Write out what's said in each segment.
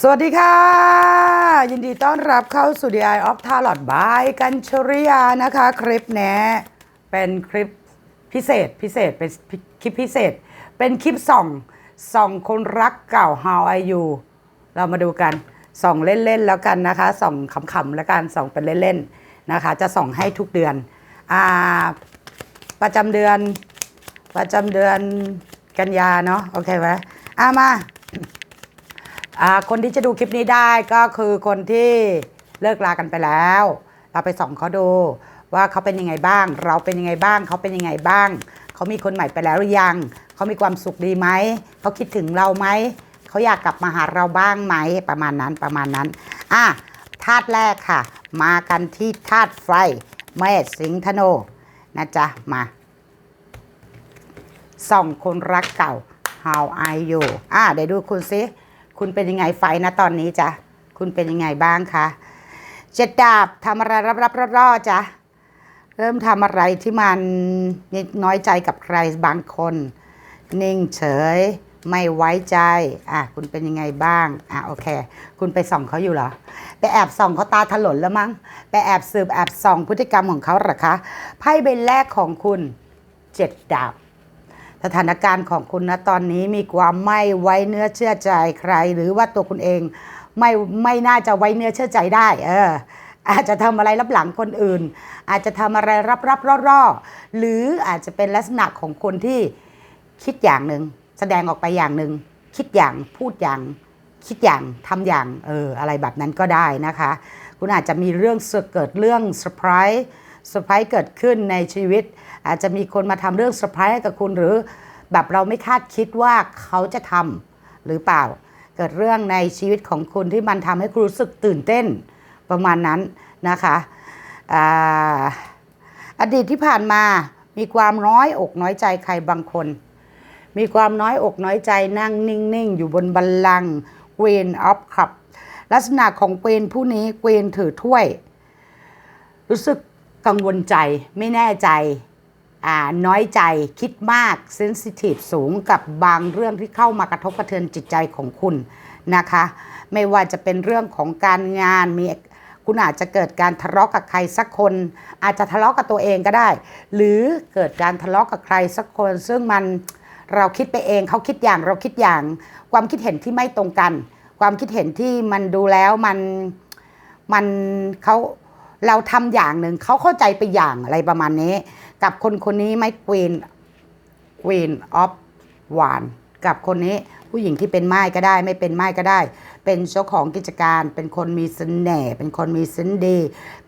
สวัสดีค่ะ ยินดีต้อนรับเข้าสู่ The Eye of Tarot by กัญชริยานะคะ คลิปนี้เป็นคลิปพิเศษพิเศษเป็นคลิปพิเศษ เป็นคลิปส่องส่องคนรักเก่า How are you เรามาดูกันส่องเล่นๆแล้วกันนะคะส่องขำๆแล้วกันส่องเป็นเล่นๆนะคะ จะส่องให้ทุกเดือนอ่าประจำเดือนประจำเดือนกันยาเนาะโอเคไหมอ่ามา คนที่จะดูคลิปนี้ได้ก็คือคนที่เลิกลากันไปแล้ว เราไปส่องเขาดูว่าเขาเป็นยังไงบ้าง เราเป็นยังไงบ้าง เขาเป็นยังไงบ้าง เขามีคนใหม่ไปแล้วหรือยัง เขามีความสุขดีไหม เขาคิดถึงเราไหม เขาอยากกลับมาหาเราบ้างไหม ประมาณนั้นประมาณนั้น อะธาตุแรกค่ะ มากันที่ธาตุไฟเมษสิงห์ธนูนะจ๊ะ มาส่องคนรักเก่า How are you อะเดี๋ยวดูคุณซิ คุณเป็นยังไงไฟนะตอนนี้จ๊ะคุณเป็นยังไงบ้างคะเจ็ดดาบทำอะไรรับรับรอดรอดจ๊ะเริ่มทำอะไรที่มันน้อยใจกับใครบางคน นิ่งเฉยไม่ไว้ใจ อะ คุณเป็นยังไงบ้าง อะ โอเค คุณไปส่องเขาอยู่เหรอ ไปแอบส่องเขาตาถลนแล้วมั้ง ไปแอบสืบแอบส่องพฤติกรรมของเขาหรอคะ ไพ่ใบแรกของคุณเจ็ดดาบ สถานการณ์ของคุณนะตอนนี้มีความไม่ไว้เนื้อเชื่อใจใคร หรือว่าตัวคุณเองไม่ไม่น่าจะไว้เนื้อเชื่อใจได้ เออ อาจจะทำอะไรรับหลังคนอื่น อาจจะทำอะไรรับรับร่อๆหรืออาจจะเป็นลักษณะของคนที่คิดอย่างหนึ่งแสดงออกไปอย่างหนึ่งคิดอย่างพูดอย่างคิดอย่างทำอย่างเอออะไรแบบนั้นก็ได้นะคะ คุณอาจจะมีเรื่องเกิดเรื่องเซอร์ไพรส์เซอร์ไพรส์เกิดขึ้นในชีวิต อาจจะมีคนมาทำเรื่องเซอร์ไพรส์กับคุณหรือแบบเราไม่คาดคิดว่าเขาจะทำหรือเปล่า เกิดเรื่องในชีวิตของคุณที่มันทำให้คุณรู้สึกตื่นเต้นประมาณนั้นนะคะอดีตที่ผ่านมามีความน้อยอกน้อยใจใครบางคน มีความน้อยอกน้อยใจนั่งนิ่ง ๆ อยู่บนบัลลังก์ Queen of Cup ลักษณะของ Queen ผู้นี้ Queen ถือถ้วย รู้สึกกังวลใจไม่แน่ใจ น้อยใจคิดมากเซนซิทีฟสูงกับบางเรื่องที่เข้ามากระทบกระเทือนจิตใจของคุณนะคะ ไม่ว่าจะเป็นเรื่องของการงานมีคุณอาจจะเกิดการทะเลาะกับใครสักคน อาจจะทะเลาะกับตัวเองก็ได้ หรือเกิดการทะเลาะกับใครสักคน ซึ่งมันเราคิดไปเองเขาคิดอย่างเราคิดอย่าง ความคิดเห็นที่ไม่ตรงกัน ความคิดเห็นที่มันดูแล้วมันมันเขาเราทำอย่างหนึ่งเขาเข้าใจไปอย่างอะไรประมาณนี้ กับคนคนนี้ไม่ Queen Queen of w a n กับคนนี้ผู้หญิงที่เป็นไม้ก็ได้ ไม่เป็นไม้ก็ได้ เป็นเจ้าของกิจการ เป็นคนมีเสน่ห์เป็นคนมีเสนดี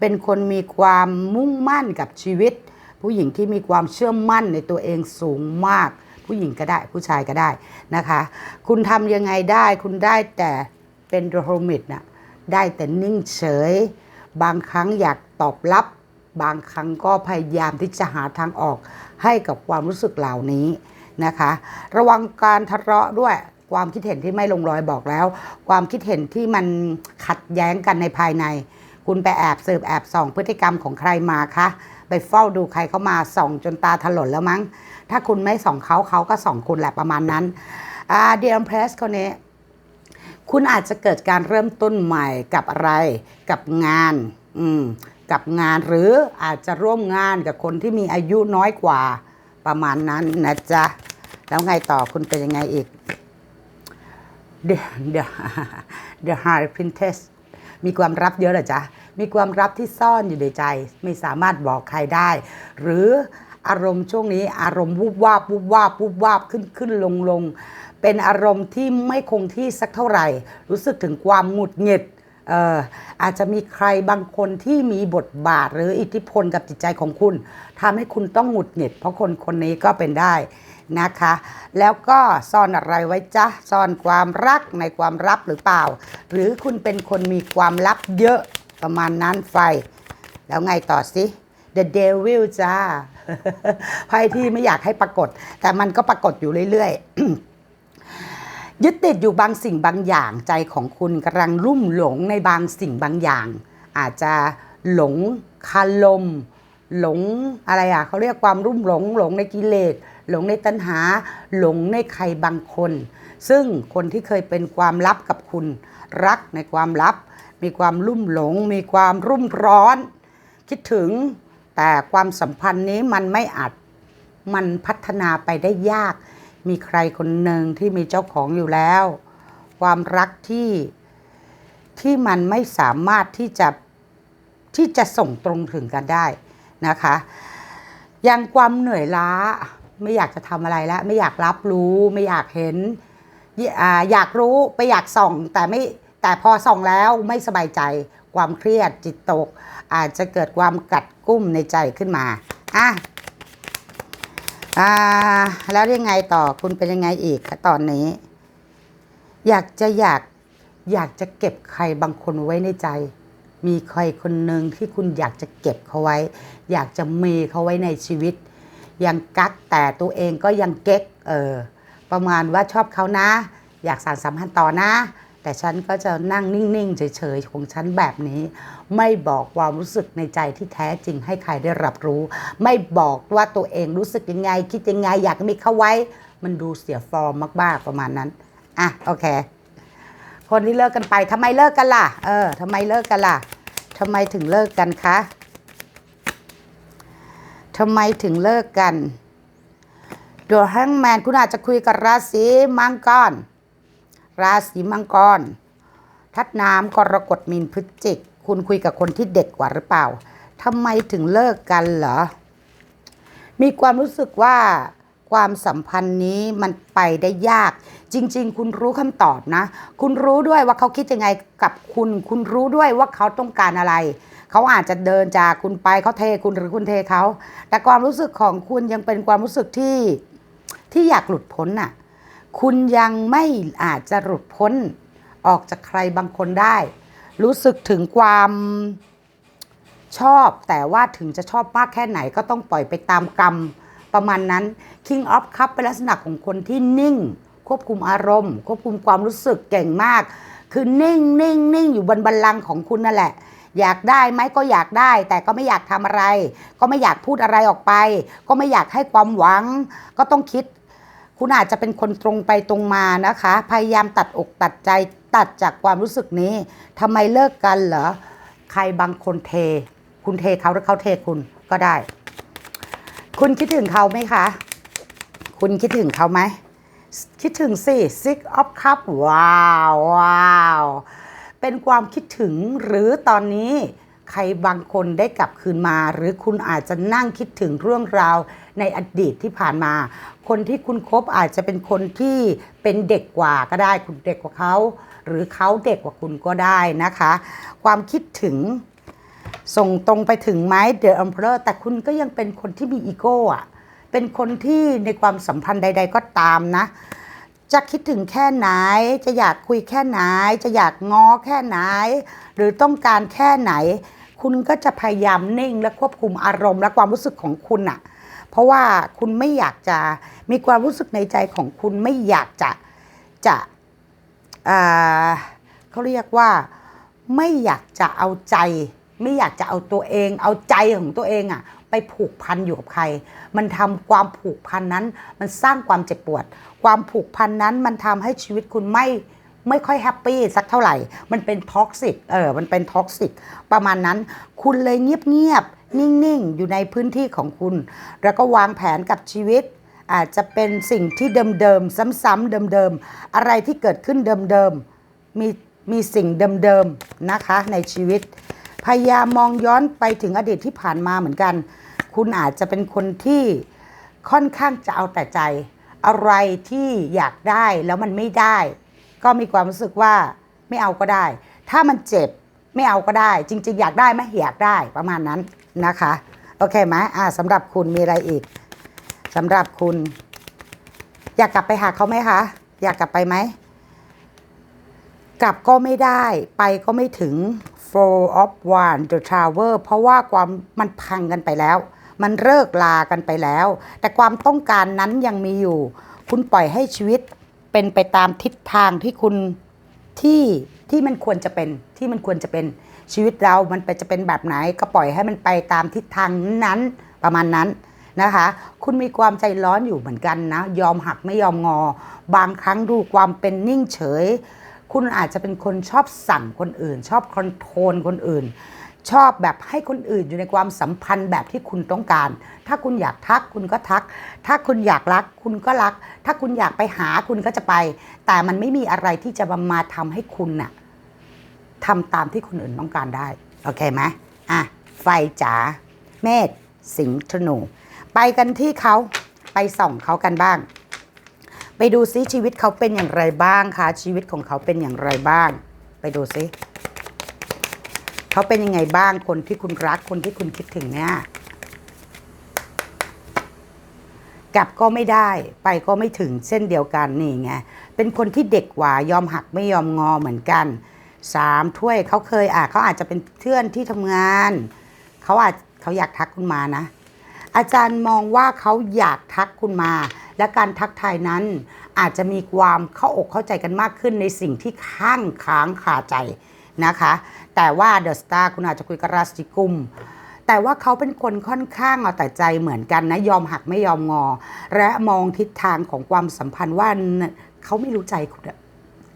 เป็นคนมีความมุ่งมั่นกับชีวิต ผู้หญิงที่มีความเชื่อมั่นในตัวเองสูงมาก ผู้หญิงก็ได้ผู้ชายก็ได้นะคะ คุณทำยังไงได้ คุณได้แต่เป็นโรมิดนะได้แต่นิ่งเฉย บางครั้งอยากตอบรับ บางครั้งก็พยายามที่จะหาทางออกให้กับความรู้สึกเหล่านี้นะคะ ระวังการทะเลาะด้วยความคิดเห็นที่ไม่ลงรอยบอกแล้ว ความคิดเห็นที่มันขัดแย้งกันในภายใน คุณไปแอบสืบแอบส่องพฤติกรรมของใครมาคะไปเฝ้าดูใครเข้ามาส่องจนตาถลนแล้วมั้ง ถ้าคุณไม่ส่องเขาเขาก็ส่องคุณแหละประมาณนั้นอาเดียมเพรสคนนี้คุณอาจจะเกิดการเริ่มต้นใหม่กับอะไรกับงาน อืม กับงานหรืออาจจะร่วมงานกับคนที่มีอายุน้อยกว่าประมาณนั้นนะจ๊ะ แล้วไงต่อคุณเป็นยังไงอีก The The The High Princess มีความลับเยอะเหรอจ๊ะ มีความลับที่ซ่อนอยู่ในใจ ไม่สามารถบอกใครได้ หรืออารมณ์ช่วงนี้อารมณ์วูบวาบวูบวาบวูบวาบขึ้นขึ้นลงลงเป็นอารมณ์ที่ไม่คงที่สักเท่าไหร่ รู้สึกถึงความหงุดหงิด อาจจะมีใครบางคนที่มีบทบาทหรืออิทธิพลกับจิตใจของคุณทำให้คุณต้องหงุดหงิด เพราะคนคนนี้ก็เป็นได้นะคะ แล้วก็ซ่อนอะไรไว้จ๊ะซ่อนความรักในความลับหรือเปล่า หรือคุณเป็นคนมีความลับเยอะประมาณนั้นไฟ แล้วไงต่อสิ The Devil จ้าไพ่ที่ไม่อยากให้ปรากฏ แต่มันก็ปรากฏอยู่เรื่อยๆ ยึดติดอยู่บางสิ่งบางอย่างใจของคุณกำลังรุ่มหลงในบางสิ่งบางอย่าง อาจจะหลงคารมหลงอะไรอะเขาเรียกความรุ่มหลง หลงในกิเลสหลงในตัณหา หลงในใครบางคน ซึ่งคนที่เคยเป็นความลับกับคุณ รักในความลับ มีความลุ่มหลง มีความรุ่มร้อน คิดถึงแต่ความสัมพันธ์นี้มันไม่อาจมันพัฒนาไปได้ยาก มีใครคนหนึ่งที่มีเจ้าของอยู่แล้ว ความรักที่ที่มันไม่สามารถที่จะที่จะส่งตรงถึงกันได้นะคะยังความเหนื่อยล้าไม่อยากจะทำอะไรแล้ว ไม่อยากรับรู้ไม่อยากเห็นอ่าอยากรู้ไปอยากส่องแต่ไม่แต่พอส่องแล้วไม่สบายใจความเครียดจิตตก อาจจะเกิดความกัดกุ้มในใจขึ้นมาอะ อ่า แล้วยังไงต่อคุณเป็นยังไงอีกคะตอนนี้ อยากจะอยากอยากจะเก็บใครบางคนไว้ในใจ มีใครคนหนึ่งที่คุณอยากจะเก็บเขาไว้ อยากจะมีเขาไว้ในชีวิต ยังกักแต่ตัวเองก็ยังเก๊กเออประมาณว่าชอบเขานะ อยากสานสัมพันธ์ต่อนะ แต่ฉันก็จะนั่งนิ่ง ๆ เฉย ๆ ของฉันแบบนี้ ไม่บอกความรู้สึกในใจที่แท้จริงให้ใครได้รับรู้ ไม่บอกว่าตัวเองรู้สึกยังไง คิดยังไงอยากมีเขาไว้ มันดูเสียฟอร์มมาก ๆ ประมาณนั้น อะ โอเค คนที่เลิกกันไปทำไมเลิกกันล่ะ เออทำไมเลิกกันล่ะทำไมถึงเลิกกันคะทำไมถึงเลิกกันดวงแฮงแมนคุณอาจจะคุยกับราศีมังกร ราศีมังกรทัดน้ำกรกฎมีนพฤศจิก คุณคุยกับคนที่เด็กกว่าหรือเปล่าทำไมถึงเลิกกันเหรอ มีความรู้สึกว่าความสัมพันธ์นี้มันไปได้ยาก จริง ๆ คุณรู้คำตอบนะ คุณรู้ด้วยว่าเขาคิดยังไงกับคุณ คุณรู้ด้วยว่าเขาต้องการอะไร เขาอาจจะเดินจากคุณไปเขาเทคุณหรือคุณเทเขา แต่ความรู้สึกของคุณยังเป็นความรู้สึกที่ที่อยากหลุดพ้นน่ะ คุณยังไม่อาจจะหลุดพ้นออกจากใครบางคนได้ รู้สึกถึงความชอบแต่ว่าถึงจะชอบมากแค่ไหนก็ต้องปล่อยไปตามกรรมประมาณนั้น King of Cup เป็นลักษณะของคนที่นิ่ง ควบคุมอารมณ์ ควบคุมความรู้สึกเก่งมาก คือนิ่งนิ่งนิ่งอยู่บนบัลลังก์ของคุณนั่นแหละ อยากได้ไหมก็อยากได้ แต่ก็ไม่อยากทำอะไร ก็ไม่อยากพูดอะไรออกไป ก็ไม่อยากให้ความหวัง ก็ต้องคิด คุณอาจจะเป็นคนตรงไปตรงมานะคะ พยายามตัดอกตัดใจตัดจากความรู้สึกนี้ทำไมเลิกกันเหรอ ใครบางคนเท คุณเทเขาหรือเขาเทคุณก็ได้ คุณคิดถึงเขาไหมคะ คุณคิดถึงเขาไหม คิดถึงสิ Six of Cup ว้าวว้าว เป็นความคิดถึงหรือตอนนี้ ใครบางคนได้กลับคืนมา หรือคุณอาจจะนั่งคิดถึงเรื่องราวในอดีตที่ผ่านมา คนที่คุณคบอาจจะเป็นคนที่เป็นเด็กกว่าก็ได้ คุณเด็กกว่าเขา หรือเขาเด็กกว่าคุณก็ได้นะคะ ความคิดถึงส่งตรงไปถึงไหมเดอะ e อ p เ r อร์แต่คุณก็ยังเป็นคนที่มีอีโก้อะเป็นคนที่ในความสัมพันธ์ใด ๆ ก็ตามนะ จะคิดถึงแค่ไหน จะอยากคุยแค่ไหน จะอยากง้อแค่ไหน หรือต้องการแค่ไหน คุณก็จะพยายามเน่งและควบคุมอารมณ์และความรู้สึกของคุณอะเพราะว่าคุณไม่อยากจะมีความรู้สึกในใจของคุณไม่อยากจะจะเขาเรียกว่าไม่อยากจะเอาใจ ไม่อยากจะเอาตัวเอง เอาใจของตัวเองอะไปผูกพันอยู่กับใคร มันทำความผูกพันนั้น มันสร้างความเจ็บปวด ความผูกพันนั้นมันทำให้ชีวิตคุณไม่ ไม่ค่อยแฮปปี้สักเท่าไหร่ มันเป็นท็อกซิก เออ มันเป็นท็อกซิก ประมาณนั้น คุณเลยเงียบๆ นิ่งๆ อยู่ในพื้นที่ของคุณ แล้วก็วางแผนกับชีวิต อาจจะเป็นสิ่งที่เดิมๆ ซ้ำๆ เดิมๆ อะไรที่เกิดขึ้นเดิมๆ มี มีสิ่งเดิมๆ นะคะในชีวิต พยายามมองย้อนไปถึงอดีตที่ผ่านมาเหมือนกัน คุณอาจจะเป็นคนที่ค่อนข้างจะเอาแต่ใจ อะไรที่อยากได้แล้วมันไม่ได้ ก็มีความรู้สึกว่าไม่เอาก็ได้ ถ้ามันเจ็บไม่เอาก็ได้ จริง ๆ อยากได้ไหมอยากได้ประมาณนั้นนะคะ โอเคไหมอ่าสำหรับคุณมีอะไรอีกสำหรับคุณ อยากกลับไปหาเขาไหมคะ อยากกลับไปไหมกลับก็ไม่ได้ไปก็ไม่ถึง four of one the tower เพราะว่าความมันพังกันไปแล้ว มันเลิกลากันไปแล้ว แต่ความต้องการนั้นยังมีอยู่ คุณปล่อยให้ชีวิต เป็นไปตามทิศทางที่คุณที่ที่มันควรจะเป็นที่มันควรจะเป็นชีวิตเรามันไปจะเป็นแบบไหนก็ปล่อยให้มันไปตามทิศทางนั้นประมาณนั้นนะคะ คุณมีความใจร้อนอยู่เหมือนกันนะ ยอมหักไม่ยอมงอ บางครั้งดูความเป็นนิ่งเฉย คุณอาจจะเป็นคนชอบสั่งคนอื่น ชอบคอนโทรลคนอื่น ชอบแบบให้คนอื่นอยู่ในความสัมพันธ์แบบที่คุณต้องการ ถ้าคุณอยากทักคุณก็ทัก ถ้าคุณอยากรักคุณก็รัก ถ้าคุณอยากไปหาคุณก็จะไป แต่มันไม่มีอะไรที่จะมามาทำให้คุณน่ะทำตามที่คนอื่นต้องการได้ โอเคไหมอะ ไฟจ๋า เมษ สิงห์ ธนู ไปกันที่เขา ไปส่องเขากันบ้าง ไปดูซิชีวิตเขาเป็นอย่างไรบ้างคะ ชีวิตของเขาเป็นอย่างไรบ้าง ไปดูซิ เขาเป็นยังไงบ้างคนที่คุณรักคนที่คุณคิดถึงเนี่ยกลับก็ไม่ได้ไปก็ไม่ถึงเส้นเดียวกันนี่ไงเป็นคนที่เด็กกว่ายอมหักไม่ยอมงอเหมือนกันสามถ้วยเขาเคยอะเขาอาจจะเป็นเพื่อนที่ทำงานเขาอาจเขาอยากทักคุณมานะ อาจารย์มองว่าเขาอยากทักคุณมา และการทักทายนั้น อาจจะมีความเข้าอกเข้าใจกันมากขึ้นในสิ่งที่ข้างค้างคาใจ นะคะ แต่ว่าเดอะสตาร์คุณอาจจะคุยกับราศีกุมแต่ว่าเขาเป็นคนค่อนข้างเอาแต่ใจเหมือนกันนะยอมหักไม่ยอมงอ และมองทิศทางของความสัมพันธ์ว่าเขาไม่รู้ใจคุณอะ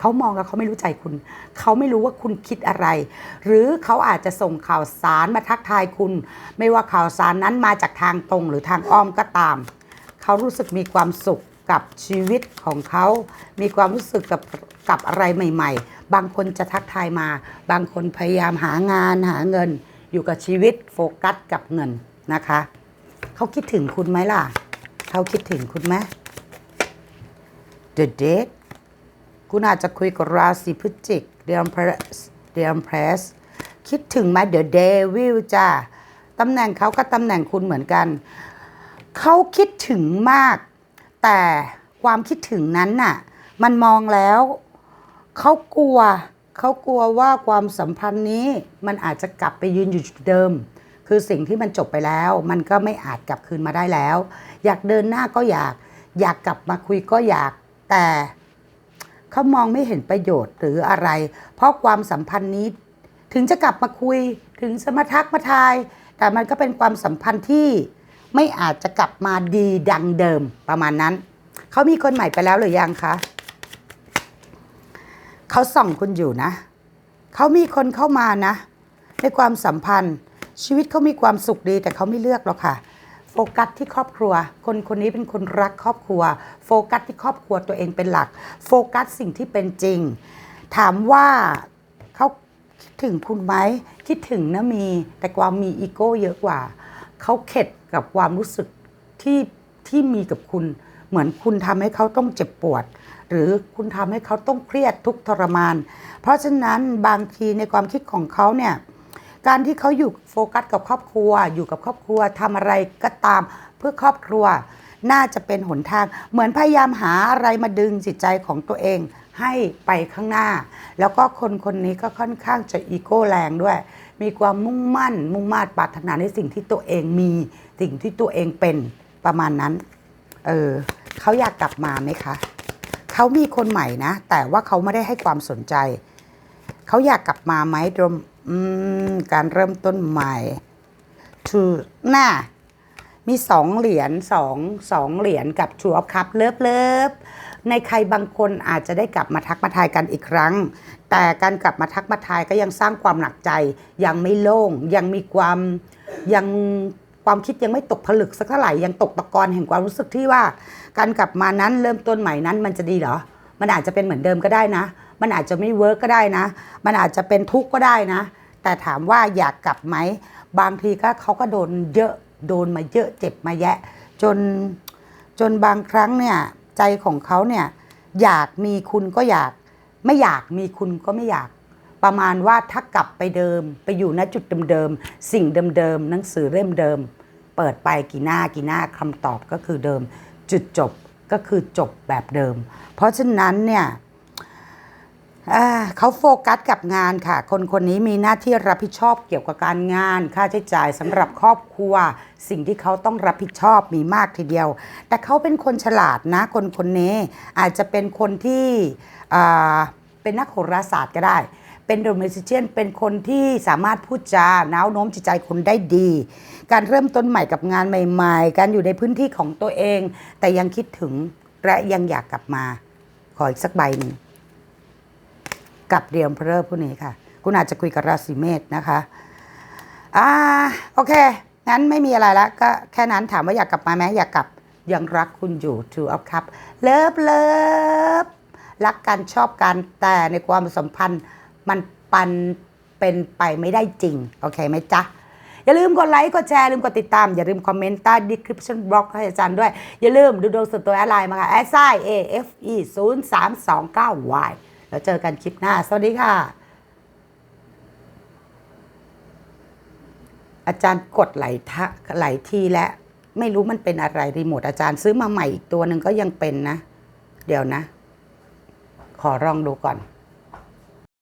เขามองแล้วเขาไม่รู้ใจคุณ เขาไม่รู้ว่าคุณคิดอะไร หรือเขาอาจจะส่งข่าวสารมาทักทายคุณ ไม่ว่าข่าวสารนั้นมาจากทางตรงหรือทางอ้อมก็ตาม เขารู้สึกมีความสุข กับชีวิตของเขา มีความรู้สึกกับกับอะไรใหม่ ๆ บางคนจะทักทายมา บางคนพยายามหางานหาเงิน อยู่กับชีวิตโฟกัสกับเงินนะคะ เขาคิดถึงคุณไหมล่ะ เขาคิดถึงคุณไหม The Date คุณอาจจะคุยกับราศีพฤศจิกเดือนเพรสเดือนเพรสคิดถึงไหมเดอะเดวิลจ้าตำแหน่งเขาก็ตำแหน่งคุณเหมือนกัน เขาคิดถึงมาก แต่ความคิดถึงนั้นน่ะ มันมองแล้วเขากลัวเขากลัวว่าความสัมพันธ์นี้มันอาจจะกลับไปยืนอยู่จุดเดิม คือสิ่งที่มันจบไปแล้ว มันก็ไม่อาจกลับคืนมาได้แล้ว อยากเดินหน้าก็อยาก อยากกลับมาคุยก็อยากแต่เขามองไม่เห็นประโยชน์หรืออะไร เพราะความสัมพันธ์นี้ ถึงจะกลับมาคุยถึงจะมาทักมาทาย แต่มันก็เป็นความสัมพันธ์ที่ ไม่อาจจะกลับมาดีดังเดิมประมาณนั้น เขามีคนใหม่ไปแล้วหรือยังคะเขาส่องคุณอยู่นะ เขามีคนเข้ามานะ ในความสัมพันธ์ ชีวิตเขามีความสุขดีแต่เขาไม่เลือกหรอกค่ะ โฟกัสที่ครอบครัว คนคนนี้เป็นคนรักครอบครัว โฟกัสที่ครอบครัวตัวเองเป็นหลัก โฟกัสสิ่งที่เป็นจริง ถามว่าเขาคิดถึงคุณไหมคิดถึงนะมี แต่ความมีอีโก้เยอะกว่า เขาเข็ด กับความรู้สึกที่ที่มีกับคุณ เหมือนคุณทำให้เขาต้องเจ็บปวด หรือคุณทำให้เขาต้องเครียดทุกทรมาน เพราะฉะนั้นบางทีในความคิดของเขาเนี่ยการที่เขาอยู่โฟกัสกับครอบครัว อยู่กับครอบครัวทำอะไรก็ตามเพื่อครอบครัว น่าจะเป็นหนทาง เหมือนพยายามหาอะไรมาดึงจิตใจของตัวเองให้ไปข้างหน้า แล้วก็คนคนนี้ก็ค่อนข้างจะอีโก้แรงด้วย มีความมุ่งมั่น มุ่งมา่ปรารถนาในสิ่งที่ตัวเองมีสิ่งที่ตัวเองเป็นประมาณนั้น เออเขาอยากกลับมาไหมคะเขามีคนใหม่นะ แต่ว่าเขาไม่ได้ให้ความสนใจ เขาอยากกลับมาไหมรมอืมการเริ่มต้นใหม่ทูน่ามีสองเหรียญสองสองเหรียญกับชูอัพคัพเลิฟเลิฟในใครบางคนอาจจะได้กลับมาทักมาทายกันอีกครั้ง แต่การกลับมาทักมาทายก็ยังสร้างความหนักใจ ยังไม่โล่ง ยังมีความยังความคิดยังไม่ตกผลึกสักเท่าไหร่ยังตกตะกอนแห่งความรู้สึกที่ว่า การกลับมานั้นเริ่มต้นใหม่นั้นมันจะดีเหรอ มันอาจจะเป็นเหมือนเดิมก็ได้นะ มันอาจจะไม่เวิร์กก็ได้นะ มันอาจจะเป็นทุกข์ก็ได้นะ แต่ถามว่าอยากกลับไหม บางทีก็เขาก็โดนเยอะโดนมาเยอะเจ็บมาแยะ จนจนบางครั้งเนี่ยใจของเขาเนี่ยอยากมีคุณก็อยาก ไม่อยากมีคุณก็ไม่อยาก ประมาณว่าถ้ากลับไปเดิม ไปอยู่ณจุดเดิมๆสิ่งเดิมๆหนังสือเล่มเดิม เปิดไปกี่หน้ากี่หน้าคำตอบก็คือเดิม จุดจบก็คือจบแบบเดิม เพราะฉะนั้นเนี่ย เขาโฟกัสกับงานค่ะ คนคนนี้มีหน้าที่รับผิดชอบเกี่ยวกับการงาน ค่าใช้จ่ายสำหรับครอบครัว สิ่งที่เขาต้องรับผิดชอบมีมากทีเดียว แต่เขาเป็นคนฉลาดนะ คนคนนี้อาจจะเป็นคนที่เป็นนักโหราศาสตร์ก็ได้ เป็นโดมิซิเชียนเป็นคนที่สามารถพูดจาน้าวโน้มจิตใจคนได้ดี การเริ่มต้นใหม่กับงานใหม่ ๆ การอยู่ในพื้นที่ของตัวเอง แต่ยังคิดถึงและยังอยากกลับมา ขออีกสักใบหนึ่ง กับเรียมเพลอผู้นี้ค่ะ คุณอาจจะคุยกับราศีเมษนะคะอ่าโอเค งั้นไม่มีอะไรละก็แค่นั้นถามว่าอยากกลับมาไหมอยากกลับยังรักคุณอยู่ Two of Cup เลิฟเลิฟรักกันชอบกันแต่ในความสัมพันธ์มันปันเป็นไปไม่ได้จริง โอเคไหมจ๊ะ อย่าลืมกดไลค์ กดแชร์ ลืมกดติดตาม อย่าลืมคอมเมนต์ใต้ description box ให้อาจารย์ด้วย อย่าลืมดูดวงส่วนตัวแอดไลน์มาค่ะ s i a f e 0 3 2 9 y แล้วเจอกันคลิปหน้า สวัสดีค่ะ อาจารย์กดหลทะหลทีและ ไม่รู้มันเป็นอะไรรีโมทอาจารย์ซื้อมาใหม่อีกตัวหนึ่งก็ยังเป็นนะ เดี๋ยวนะ ขอลองดูก่อน